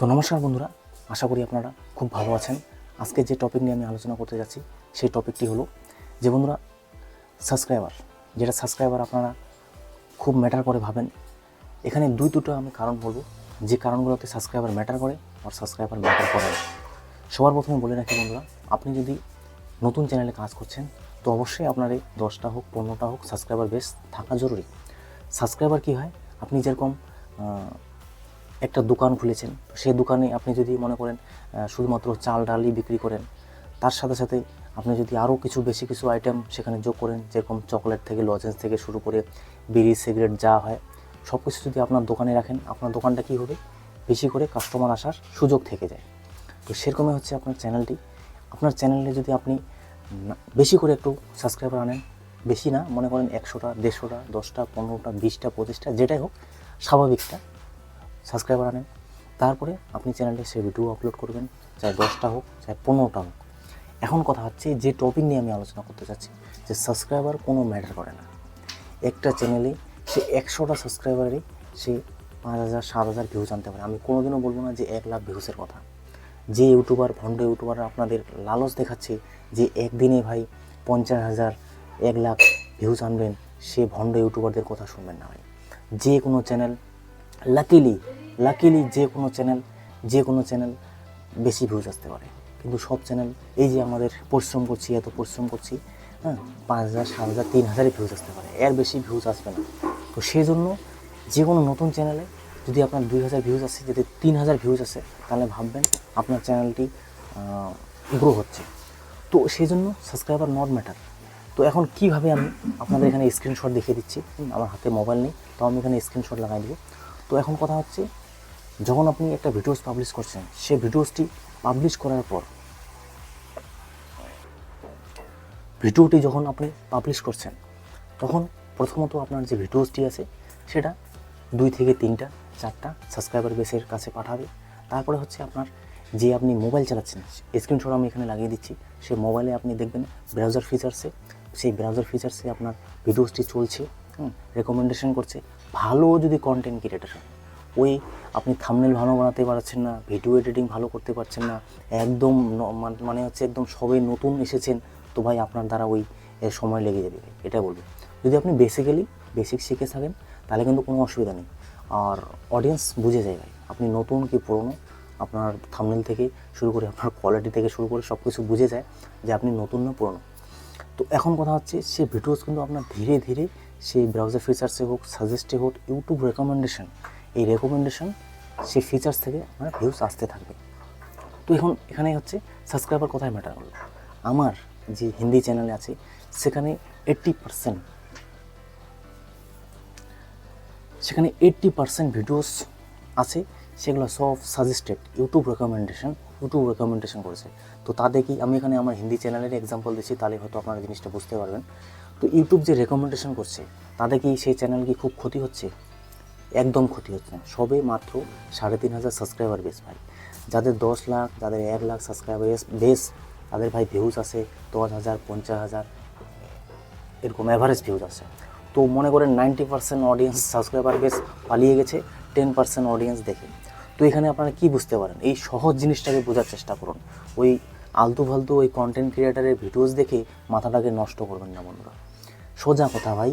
তো নমস্কার বন্ধুরা, আশা করি আপনারা খুব ভালো আছেন। আজকে যে টপিক নিয়ে আমি আলোচনা করতে যাচ্ছি, সেই টপিকটি হলো যে বন্ধুরা সাবস্ক্রাইবার যেটা সাবস্ক্রাইবার আপনারা খুব ম্যাটার করে ভাবেন, এখানে দুই দুটো আমি কারণ বলব। যে কারণগুলোতে সাবস্ক্রাইবার ম্যাটার করে আর সাবস্ক্রাইবার ম্যাটার করে না। সবার প্রথমে বলে রাখি বন্ধুরা, আপনি যদি নতুন চ্যানেলে কাজ করছেন, তো অবশ্যই আপনার এই দশটা হোক, পনেরোটা হোক সাবস্ক্রাইবার বেশ থাকা জরুরি। সাবস্ক্রাইবার কী হয়? আপনি যেরকম একটা দোকান খুলেছেন। সেই দোকানে আপনি যদি মনে করেন শুধুমাত্র চাল, ডালই বিক্রি করেন, তার সাথে সাথে আপনি যদি আরও কিছু বেশি কিছু আইটেম সেখানে যোগ করেন, যেরকম চকলেট থেকে লজেন্স থেকে শুরু করে বিড়ি সিগারেট যা হয় সব কিছু যদি আপনার দোকানে রাখেন, আপনার দোকানটা কী হবে? বেশি করে কাস্টমার আসার সুযোগ থেকে যায়। তো সেরকমই হচ্ছে আপনার চ্যানেলটি আপনার চ্যানেলে যদি আপনি বেশি করে একটু সাবস্ক্রাইবার আনেন, বেশি না, মনে করেন একশোটা, দেড়শোটা, দশটা, পনেরোটা, বিশটা, পঁচিশটা, যেটাই হোক, স্বাভাবিকটা। সাবস্ক্রাইবার আনেন। তারপরে আপনি চ্যানেলে সে ভিডিও আপলোড করবেন, চাই দশটা হোক, চাই পনেরোটা হোক। এখন কথা হচ্ছে, যে টপিক নিয়ে আমি আলোচনা করতে চাচ্ছি, যে সাবস্ক্রাইবার কোনো ম্যাটার করে না। একটা চ্যানেলে সে একশোটা সাবস্ক্রাইবারে সে পাঁচ হাজার, সাত হাজার ভিউজ আনতে পারে। আমি কোনোদিনও বলব না যে এক লাখ ভিউসের কথা। যে ইউটিউবার ভণ্ড ইউটিউবার আপনাদের লালচ দেখাচ্ছে যে একদিনে ভাই পঞ্চাশ হাজার, এক লাখ ভিউজ আনবেন, সে ভণ্ড ইউটিউবারদের কথা শুনবেন না ভাই। যে কোনো চ্যানেল লাকিলি লাকিলি যে কোনো চ্যানেল যে কোনো চ্যানেল বেশি ভিউজ আসতে পারে। কিন্তু সব চ্যানেল এই যে আমাদের পরিশ্রম করছি, এত পরিশ্রম করছি হ্যাঁ পাঁচ হাজার, সাত হাজার, তিন হাজারই ভিউজ আসতে পারে। এর বেশি ভিউজ আসবে না। তো সেই জন্য যে কোনো নতুন চ্যানেলে যদি আপনার দুই হাজার ভিউজ আসে, যদি তিন হাজার ভিউজ আসে, তাহলে ভাববেন আপনার চ্যানেলটি গ্রো হচ্ছে। তো সেই জন্য সাবস্ক্রাইবার নট ম্যাটার তো এখন কীভাবে আমি আপনাদের এখানে স্ক্রিনশট দেখিয়ে দিচ্ছি? আমার হাতে মোবাইল নেই, তো আমি এখানে স্ক্রিনশট লাগাই দেবো। তো এখন কথা হচ্ছে যখন আপনি একটা ভিডিওস পাবলিশ করছেন, সে ভিডিওসটি পাবলিশ করার পর ভিডিওটি যখন আপনি পাবলিশ করছেন, তখন প্রথমত আপনার যে ভিডিওসটি আছে, সেটা দুই থেকে তিনটা, চারটা সাবস্ক্রাইবার বেসের কাছে পাঠাবে। তারপরে হচ্ছে আপনার যে আপনি মোবাইল চালাচ্ছেন স্ক্রিনশট আমি এখানে লাগিয়ে দিচ্ছি। সেই মোবাইলে আপনি দেখবেন ব্রাউজার ফিচার্সে সেই ব্রাউজার ফিচার্সে আপনার ভিডিওসটি চলছে, হুম রেকমেন্ডেশন করছে। ভালো যদি কন্টেন্ট ক্রিয়েটার হয় ওই আপনি থামনেল ভালো বানাতে পারছেন না ভিডিও এডিটিং ভালো করতে পারছেন না, একদম মানে হচ্ছে একদম সবে নতুন এসেছেন, তো ভাই আপনার দ্বারা ওই সময় লেগে যাবে এটা বলব। যদি আপনি বেসিক্যালি বেসিক শিখে থাকেন, তাহলে কিন্তু কোনো অসুবিধা নেই। আর অডিয়েন্স বুঝে যায় ভাই, আপনি নতুন কি পুরনো, আপনার থামনেল থেকে শুরু করে আপনার কোয়ালিটি থেকে শুরু করে সব কিছু বুঝে যায় যে আপনি নতুন না পুরনো। তো এখন কথা হচ্ছে, সে ভিডিওস কিন্তু আপনার ধীরে ধীরে সেই ব্রাউজার ফিচার্সে হোক সাজেস্টে হোক ইউটিউব রেকমেন্ডেশন এই রেকমেন্ডেশন সেই ফিচার্স থেকে আপনার ভিউস আসতে থাকবে। তো এখন এখানে হচ্ছে সাবস্ক্রাইবার কোথায় ম্যাটার করল? আমার যে হিন্দি চ্যানেলে আছে, সেখানে এইট্টি পার্সেন্ট সেখানে এইট্টি পার্সেন্ট ভিডিওস আছে, সেগুলো সব suggested YouTube recommendation YouTube recommendation করেছে। তো তা দেখি আমি এখানে আমার হিন্দি চ্যানেলের এক্সাম্পল দিচ্ছি, তাহলে হয়তো আপনারা জিনিসটা বুঝতে পারবেন। তো ইউটিউব যে রেকমেন্ডেশন করছে তাদের কি সেই চ্যানেল কি খুব ক্ষতি হচ্ছে? একদম ক্ষতি হচ্ছে না। সবে মাত্র সাড়ে তিন হাজার সাবস্ক্রাইবার বেস ভাই। যাদের দশ লাখ, যাদের এক লাখ সাবস্ক্রাইবার বেস তাদের ভাই ভিউজ আছে দশ হাজার, পঞ্চাশ হাজার, এরকম অ্যাভারেজ ভিউজ আছে। তো মনে করেন ninety percent audience subscriber base পালিয়ে গেছে, টেন পার্সেন্ট অডিয়েন্স দেখে। তো এখানে আপনারা কি বুঝতে পারেন? এই সহজ জিনিসটাকে বোঝার চেষ্টা করুন। ওই আলতু ফালতু ওই কন্টেন্ট ক্রিয়েটারের ভিডিওস দেখে মাথাটাকে নষ্ট করবেন না বন্ধুরা। সোজা কথা ভাই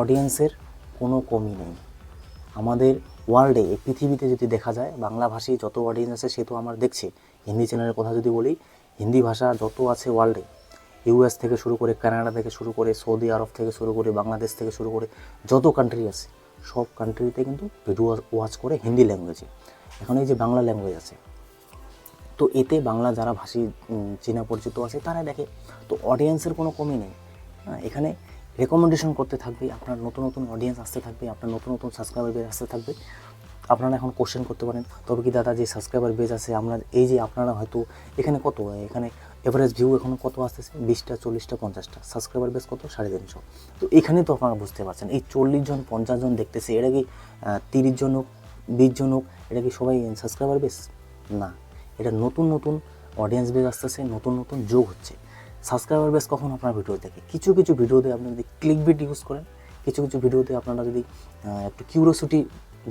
অডিয়েন্সের কোনো কমি নেই। আমাদের ওয়ার্ল্ডে পৃথিবীতে যদি দেখা যায়, বাংলা ভাষী যত অডিয়েন্স আছে সে তো আমার দেখছে। হিন্দি চ্যানেলের কথা যদি বলি, হিন্দি ভাষা যত আছে ওয়ার্ল্ডে ইউএস থেকে শুরু করে কানাডা থেকে শুরু করে সৌদি আরব থেকে শুরু করে বাংলাদেশ থেকে শুরু করে যত কান্ট্রি আছে, সব কান্ট্রিতে কিন্তু ভিডিও ওয়াচ করে হিন্দি ল্যাঙ্গুয়েজে এখন এই যে বাংলা ল্যাঙ্গুয়েজ আছে, তো এতে বাংলা যারা ভাষী চীনা পরিচিত আছে, তারা দেখে। তো অডিয়েন্সের কোনো কমি নেই। হ্যাঁ এখানে রেকমেন্ডেশন করতে থাকবে, আপনার নতুন নতুন অডিয়েন্স আসতে থাকবে, আপনার নতুন নতুন সাবস্ক্রাইবার বেজ আসতে থাকবে। আপনারা এখন কোশ্চেন করতে পারেন, তবে কি দাদা যে সাবস্ক্রাইবার বেজ আছে আমরা এই যে আপনারা হয়তো এখানে কত, এখানে এভারেজ ভিউ এখন কত আসতেছে? বিশটা, চল্লিশটা, পঞ্চাশটা। সাবস্ক্রাইবার বেস কত? সাড়ে তিনশো। তো এখানে তো আপনারা বুঝতে পারছেন, এই চল্লিশ জন, পঞ্চাশ জন দেখতেছে এটা কি তিরিশ জন হোক, বিশ জন হোক এটা কি সবাই সাবস্ক্রাইবার বেস না। এটা নতুন নতুন অডিয়েন্স বেস আসতেছে, নতুন নতুন যোগ হচ্ছে। সাবস্ক্রাইবার বেস কখন আপনার ভিডিও দেখে? কিছু কিছু ভিডিওতে আপনি যদি ক্লিক বিট ইউজ করেন, কিছু কিছু ভিডিওতে আপনারা যদি একটু কিউরিওসিটি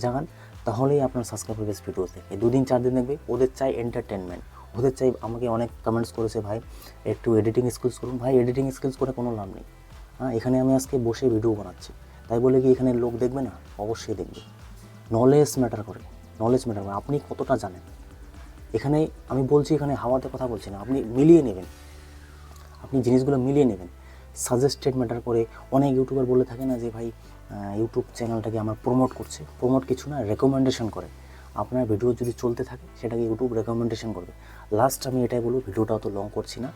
জাগান, তাহলেই আপনার সাবস্ক্রাইবার বেস ভিডিও দেখবে দুদিন, চার দিন দেখবে, ওদের চাই এন্টারটেনমেন্ট ওদের চাই আমাকে অনেক কমেন্টস করেছে, ভাই, একটু এডিটিং স্কিলস করুন। ভাই এডিটিং স্কিলস করে কোনো লাভ নেই। হ্যাঁ এখানে আমি আজকে বসে ভিডিও বানাচ্ছি। তাই বলে কি এখানে লোক দেখবে না? অবশ্যই দেখবে। নলেজ ম্যাটার করে। নলেজ ম্যাটার করে। আপনি কতটা জানেন? এখানে আমি বলছি, এখানে হাওয়াতে কথা বলছি না। আপনি মিলিয়ে নেবেন। আপনি জিনিসগুলো মিলিয়ে নেবেন। সাজেস্টেড ম্যাটার করে অনেক ইউটিউবার বলে থাকে না যে, ভাই ইউটিউব চ্যানেলটাকে আমার প্রমোট করছে। প্রমোট কিছু না রেকমেন্ডেশন করে। আপনার ভিডিও যদি চলতে থাকে, সেটাকে ইউটিউব রেকমেন্ডেশন করবে। লাস্ট আমি এটাই বলব ভিডিওটা অত লং করছি না।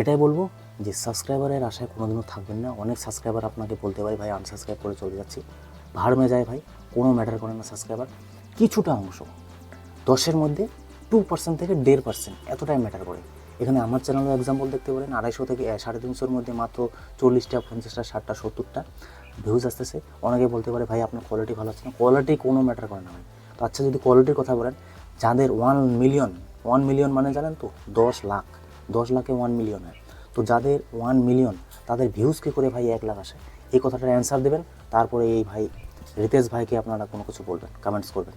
এটাই বলব যে সাবস্ক্রাইবারের আশায় কোনোদিনও থাকবেন না। অনেক সাবস্ক্রাইবার আপনাকে বলতে পারে, ভাই আনসাবস্ক্রাইব করে চলে যাচ্ছি। ভাড় যায় ভাই, কোনো ম্যাটার করে না সাবস্ক্রাইবার কিছুটা অংশ, দশের মধ্যে টু পার্সেন্ট থেকে দেড় পার্সেন্ট এতটাই ম্যাটার করে। এখানে আমার চ্যানেলের এক্সাম্পল দেখতে পারেন, আড়াইশো থেকে সাড়ে তিনশোর মধ্যে মাত্র চল্লিশটা, পঞ্চাশটা, ষাটটা, সত্তরটা ভিউজ আসতেছে। অনেকে বলতে পারে, ভাই, আপনার কোয়ালিটি ভালো আছে না? কোয়ালিটি কোনো ম্যাটার করে না ভাই। তো আচ্ছা যদি কোয়ালিটির কথা বলেন, যাদের ওয়ান মিলিয়ন ওয়ান মিলিয়ন মানে জানেন তো, দশ লাখ, দশ লাখে ওয়ান মিলিয়ন হয় তো যাদের ওয়ান মিলিয়ন তাদের ভিউজ কী করে ভাই এক লাখ আসে? এই কথাটার অ্যান্সার দেবেন, তারপরে এই ভাই, রিতেশ ভাইকে আপনারা কোনো কিছু বলবেন কমেন্টস করবেন।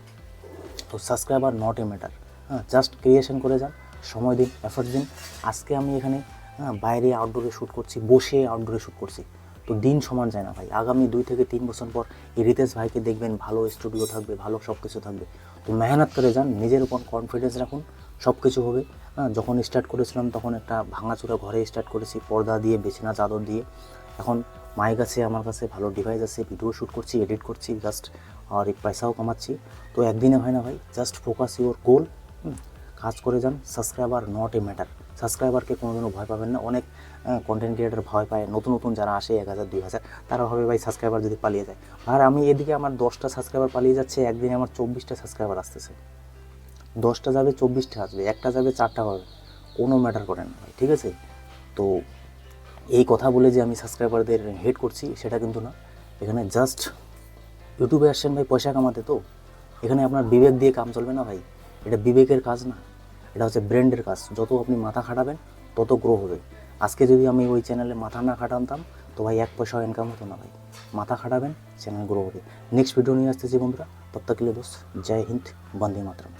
তো সাবস্ক্রাইবার নট এ ম্যাটার হ্যাঁ জাস্ট ক্রিয়েশন করে যান। সময় দিন এফোর্ট দিন। আজকে আমি এখানে বাইরে আউটডোরে শ্যুট করছি, বসে আউটডোরে শ্যুট করছি। তো দিন সমান যায় না ভাই। আগামী দুই থেকে তিন বছর পর এই রিতেশ ভাইকে দেখবেন ভালো স্টুডিও থাকবে, ভালো সব কিছু থাকবে। তো মেহনত করে যান, নিজের উপর কনফিডেন্স রাখুন সব কিছু হবে যখন স্টার্ট করেছিলাম তখন একটা ভাঙাচোরা ঘরে স্টার্ট করেছি, পর্দা দিয়ে, বেছিনা, চাদর দিয়ে। এখন মায়ের কাছে, আমার কাছে ভালো ডিভাইস আছে ভিডিও শ্যুট করছি এডিট করছি জাস্ট আর পয়সাও কামাচ্ছি। তো একদিনে হয় না ভাই জাস্ট ফোকাস ইউর গোল কাজ করে যান। সাবস্ক্রাইবার নট এ ম্যাটার সাবস্ক্রাইবারকে কোনোদিনও ভয় পাবেন না। অনেক কন্টেন্ট ক্রিয়েটার ভয় পায়। নতুন নতুন যারা আসে, এক হাজার, দুই হাজার তারা ভাবে, ভাই সাবস্ক্রাইবার যদি পালিয়ে যায়। আর আমি এদিকে আমার দশটা সাবস্ক্রাইবার পালিয়ে যাচ্ছে। একদিনে আমার চব্বিশটা সাবস্ক্রাইবার আসতেছে। দশটা যাবে, চব্বিশটা আসবে। একটা যাবে, চারটা হবে। কোনো ম্যাটার করে না ভাই, ঠিক আছে? তো এই কথা বলে যে আমি সাবস্ক্রাইবারদের হেড করছি, সেটা কিন্তু না। এখানে জাস্ট ইউটিউবে আসছেন ভাই, পয়সা কামাতে তো। এখানে আপনার বিবেক দিয়ে কাম চলবে না ভাই। এটা বিবেকের কাজ না, এটা হচ্ছে ব্রেন্ডের কাজ। যত আপনি মাথা খাটাবেন, তত গ্রো হবে। আজকে যদি আমি ওই চ্যানেলে মাথা না খাটানতাম, তো ভাই এক পয়সাও ইনকাম হতো না ভাই। মাথা খাটাবেন চ্যানেল গ্রো হবে। নেক্সট ভিডিও নিয়ে আসতেছি বন্ধুরা তব তক কে লিয়ে দোস্ত জয় হিন্দ, বন্দে মাতরম।